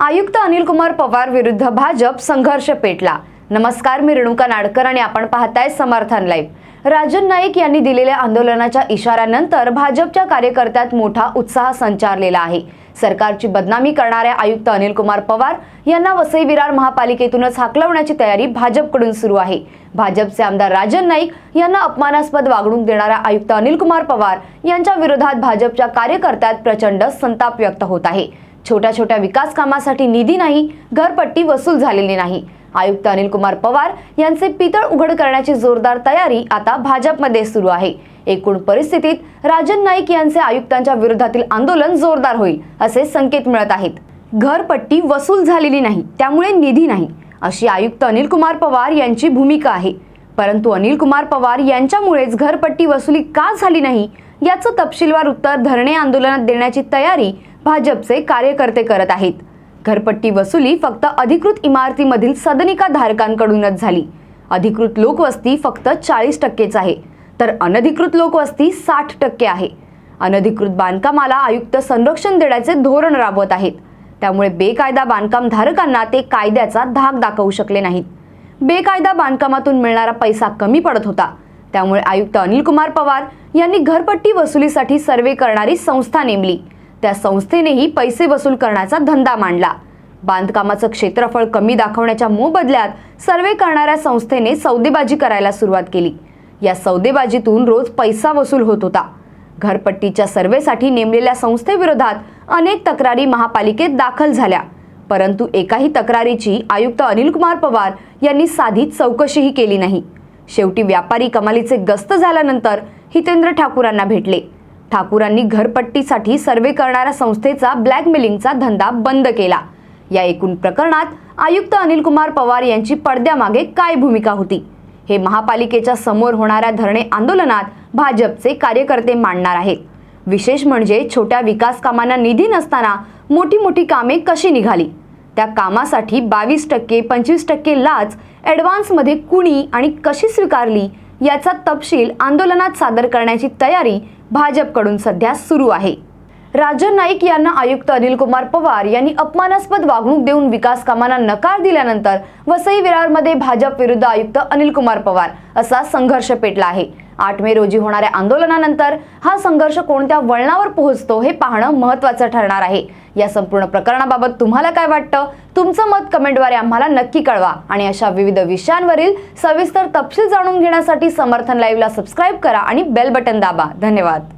आयुक्त अनिल कुमार पवार विरुद्ध भाजप संघर्ष पेटला. नमस्कार मी रेणुका नाडकर आणि आपण पाहताय समर्थन लाईव्ह. राजन नाईक यांनी दिलेल्या आंदोलनाच्या इशाऱ्यानंतर भाजपच्या कार्यकर्त्यात मोठा उत्साह संचारलेला आहे. सरकारची बदनामी करणाऱ्या आयुक्त अनिल कुमार पवार यांना वसई विरार महापालिकेतूनच हाकलवण्याची तयारी भाजपकडून सुरू आहे. भाजपचे आमदार राजन नाईक यांना अपमानास्पद वागणूक देणाऱ्या आयुक्त अनिल कुमार पवार यांच्या विरोधात भाजपच्या कार्यकर्त्यात प्रचंड संताप व्यक्त होत आहे. छोट्या छोट्या विकास कामासाठी निधी नाही घरपट्टी वसूल झालेली नाही. आयुक्त अनिल कुमार पवार यांचे पितळ उघड करण्याची जोरदार तयारी आता भाजपमध्ये सुरू आहे. एकूण परिस्थितीत राजन नाईक यांचे आयुक्तांच्या विरोधातील आंदोलन जोरदार होईल असे संकेत मिळत आहेत. घरपट्टी वसूल झालेली नाही त्यामुळे निधी नाही अशी आयुक्त अनिल कुमार पवार यांची भूमिका आहे. परंतु अनिल कुमार पवार यांच्यामुळेच घरपट्टी वसुली का झाली नाही याचं तपशीलवार उत्तर धरणे आंदोलनात देण्याची तयारी भाजपचे कार्यकर्ते करत आहेत. घरपट्टी वसुली फक्त अधिकृत इमारतीमधील सदनिका धारकांकडूनच झाली. अधिकृत लोकवस्ती फक्त चाळीस टक्केच आहे. तर अनधिकृत लोकवस्ती साठ टक्के आहे. अनधिकृत बांधकामाला आयुक्त संरक्षण देण्याचे धोरण राबवत आहेत. त्यामुळे बेकायदा बांधकाम धारकांना ते कायद्याचा धाक दाखवू शकले नाहीत. बेकायदा बांधकामातून मिळणारा पैसा कमी पडत होता. त्यामुळे आयुक्त अनिल कुमार पवार यांनी घरपट्टी वसुलीसाठी सर्वे करणारी संस्था नेमली. त्या संस्थेनेही पैसे वसूल करण्याचा धंदा मांडला. बांधकामाचं क्षेत्रफळ कमी दाखवण्याच्या मोबदल्यात सर्वे करणाऱ्या संस्थेने सौदेबाजी करायला सुरुवात केली. या सौदेबाजीतून रोज पैसा वसूल होत होता. घरपट्टीच्या सर्वेसाठी नेमलेल्या संस्थेविरोधात अनेक तक्रारी महापालिकेत दाखल झाल्या. परंतु एकाही तक्रारीची आयुक्त अनिल कुमार पवार यांनी साधी चौकशीही केली नाही. शेवटी व्यापारी कमालीचे गस्त झाल्यानंतर हितेंद्र ठाकूरांना भेटले. ठाकूरांनी घरपट्टीसाठी सर्वे करणाऱ्या संस्थेचा ब्लॅकमेलिंगचा धंदा बंद केला. या एकूण प्रकरणात आयुक्त अनिल कुमार पवार यांची पडद्यामागे काय भूमिका होती? हे महापालिकेच्या समोर होणाऱ्या धरणे आंदोलनात भाजपचे कार्यकर्ते मांडणार आहेत. विशेष म्हणजे छोट्या विकास कामांना निधी नसताना मोठी मोठी कामे कशी निघाली? त्या कामासाठी बावीस टक्के पंचवीस टक्के लाच ॲडव्हान्समध्ये कुणी आणि कशी स्वीकारली? याचा तपशील आंदोलनात सादर करण्याची तयारी भाजपकडून सध्या सुरू आहे. राजन नाईक यांना आयुक्त अनिल कुमार पवार यांनी अपमानास्पद वागणूक देऊन विकास कामांना नकार दिल्यानंतर वसई विरारमध्ये भाजप विरुद्ध आयुक्त अनिल कुमार पवार असा संघर्ष पेटला आहे. आठ मे रोजी होणाऱ्या आंदोलनानंतर हा संघर्ष कोणत्या वळणावर पोहोचतो हे पाहणं महत्त्वाचं ठरणार आहे. या संपूर्ण प्रकरणाबाबत तुम्हाला काय वाटतं? तुमचं मत कमेंटद्वारे आम्हाला नक्की कळवा. आणि अशा विविध विषयांवरील सविस्तर तपशील जाणून घेण्यासाठी समर्थन लाईव्हला सबस्क्राईब करा आणि बेल बटन दाबा. धन्यवाद.